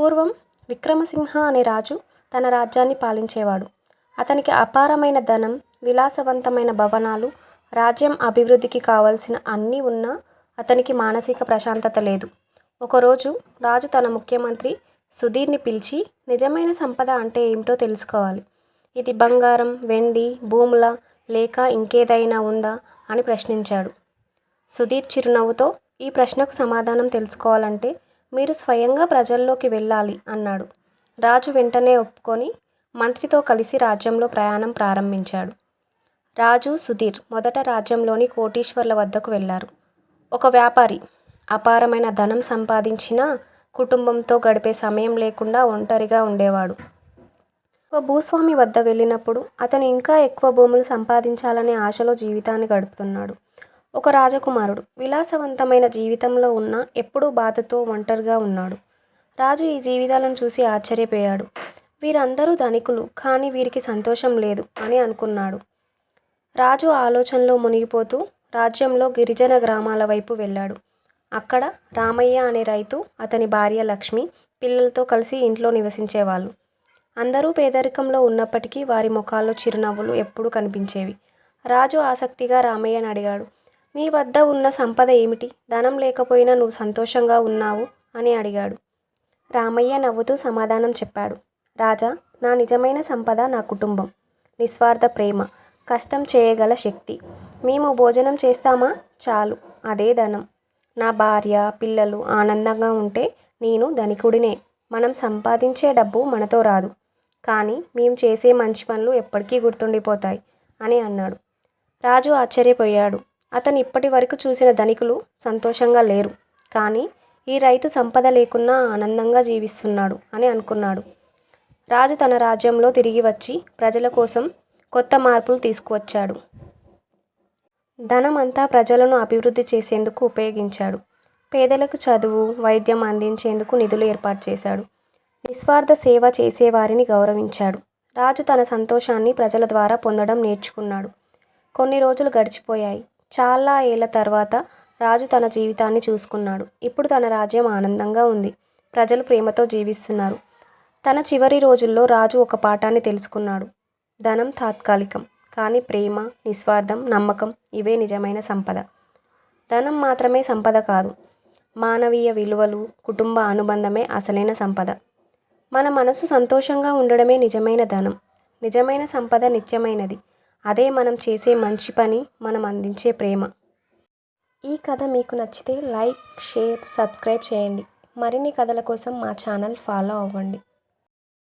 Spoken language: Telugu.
పూర్వం విక్రమసింహ అనే రాజు తన రాజ్యాన్ని పాలించేవాడు. అతనికి అపారమైన ధనం విలాసవంతమైన భవనాలు రాజ్యం అభివృద్ధికి కావలసిన అన్నీ ఉన్నా అతనికి మానసిక ప్రశాంతత లేదు. ఒకరోజు రాజు తన ముఖ్యమంత్రి సుధీర్ని పిలిచి నిజమైన సంపద అంటే ఏమిటో తెలుసుకోవాలి. ఇది బంగారం వెండి భూముల లేక ఇంకేదైనా ఉందా? అని ప్రశ్నించాడు. సుధీర్ చిరునవ్వుతో ఈ ప్రశ్నకు సమాధానం తెలుసుకోవాలంటే మీరు స్వయంగా ప్రజల్లోకి వెళ్ళాలి అన్నాడు. రాజు వెంటనే ఒప్పుకొని మంత్రితో కలిసి రాజ్యంలో ప్రయాణం ప్రారంభించాడు. రాజు సుధీర్ మొదట రాజ్యంలోని కోటీశ్వర్ల వద్దకు వెళ్ళారు ఒక వ్యాపారి అపారమైన ధనం సంపాదించిన కుటుంబంతో గడిపే సమయం లేకుండా ఒంటరిగా ఉండేవాడు. ఒక భూస్వామి వద్ద వెళ్ళినప్పుడు అతను ఇంకా ఎక్కువ భూములు సంపాదించాలనే ఆశలో జీవితాన్ని గడుపుతున్నాడు. ఒక రాజకుమారుడు. విలాసవంతమైన జీవితంలో ఉన్న ఎప్పుడూ బాధతో ఒంటరిగా ఉన్నాడు. రాజు ఈ జీవితాలను చూసి ఆశ్చర్యపోయాడు. వీరందరూ ధనికులు కానీ వీరికి సంతోషం లేదు అని అనుకున్నాడు. రాజు ఆలోచనలో మునిగిపోతూ రాజ్యంలో గిరిజన గ్రామాల వైపు వెళ్ళాడు. అక్కడ రామయ్య అనే రైతు అతని భార్య లక్ష్మి పిల్లలతో కలిసి ఇంట్లో నివసించేవాళ్ళు. అందరూ పేదరికంలో ఉన్నప్పటికీ వారి ముఖాల్లో చిరునవ్వులు ఎప్పుడూ కనిపించేవి. రాజు ఆసక్తిగా రామయ్యని అడిగాడు. మీ వద్ద ఉన్న సంపద ఏమిటి? ధనం లేకపోయినా నువ్వు సంతోషంగా ఉన్నావు? అని అడిగాడు. రామయ్య నవ్వుతూ సమాధానం చెప్పాడు. రాజా నా నిజమైన సంపద నా కుటుంబం. నిస్వార్థ ప్రేమ. కష్టం చేయగల శక్తి. మేము భోజనం చేస్తామా? చాలు. అదే ధనం. నా భార్య పిల్లలు ఆనందంగా ఉంటే నేను ధనికుడినే. మనం సంపాదించే డబ్బు మనతో రాదు. కానీ మేము చేసే మంచి పనులు ఎప్పటికీ గుర్తుండిపోతాయి అని అన్నాడు. రాజు ఆశ్చర్యపోయాడు. అతను ఇప్పటి వరకు చూసిన ధనికులు సంతోషంగా లేరు. కానీ ఈ రైతు సంపద లేకున్నా ఆనందంగా జీవిస్తున్నాడు అని అనుకున్నాడు. రాజు తన రాజ్యంలో తిరిగి వచ్చి ప్రజల కోసం కొత్త మార్పులు తీసుకువచ్చాడు. ధనం అంతా ప్రజలను అభివృద్ధి చేసేందుకు ఉపయోగించాడు. పేదలకు చదువు వైద్యం అందించేందుకు నిధులు ఏర్పాటు చేశాడు. నిస్వార్థ సేవ చేసేవారిని గౌరవించాడు. రాజు తన సంతోషాన్ని ప్రజల ద్వారా పొందడం నేర్చుకున్నాడు. కొన్ని రోజులు గడిచిపోయాయి. చాలా ఏళ్ళ తర్వాత రాజు తన జీవితాన్ని చూసుకున్నాడు. ఇప్పుడు తన రాజ్యం ఆనందంగా ఉంది. ప్రజలు ప్రేమతో జీవిస్తున్నారు. తన చివరి రోజుల్లో రాజు ఒక పాఠాన్ని తెలుసుకున్నాడు. ధనం తాత్కాలికం కానీ ప్రేమ నిస్వార్థం నమ్మకం ఇవే నిజమైన సంపద. ధనం మాత్రమే సంపద కాదు. మానవీయ విలువలు కుటుంబ అనుబంధమే అసలైన సంపద. మన మనసు సంతోషంగా ఉండడమే నిజమైన ధనం. నిజమైన సంపద నిత్యమైనది. అదే మనం చేసే మంచి పని మనం అందించే ప్రేమ. ఈ కథ మీకు నచ్చితే లైక్ షేర్ సబ్స్క్రైబ్ చేయండి. మరిన్ని కథల కోసం మా ఛానల్ ఫాలో అవ్వండి.